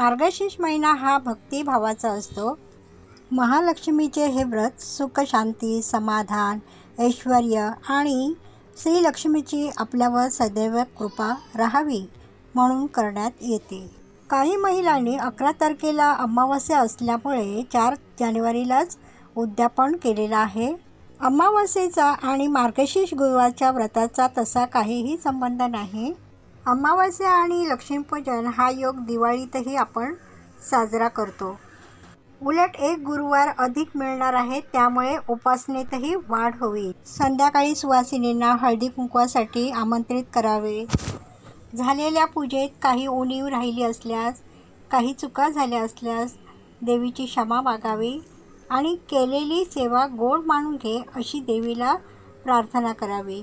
मार्गशीर्ष महिना हा भक्तिभावाचा असतो. महालक्ष्मीचे हे व्रत सुख शांती समाधान ऐश्वर आणि श्रीलक्ष्मीची आपल्यावर सदैव कृपा राहावी म्हणून करण्यात येते. काही महिलांनी अकरा तारखेला अमावस्या असल्यामुळे चार जानेवारीलाच उद्यापन केलेलं आहे. अमावस्येचा आणि मार्गशीर्ष गुरुवारच्या व्रताचा तसा काहीही संबंध नाही. अमावस्या आणि लक्ष्मीपूजन हा योग दिवाळीतही आपण साजरा करतो. उलट एक गुरुवार अधिक मिळणार आहे त्यामुळे उपासनेतही वाढ होईल. संध्याकाळी सुवासिनींना हळदी कुंकवासाठी आमंत्रित करावे. झालेल्या पूजेत काही उणीव राहिली असल्यास काही चुका झाल्या असल्यास देवीची क्षमा मागावी आणि केलेली सेवा गोड मानून घे अशी देवीला प्रार्थना करावी.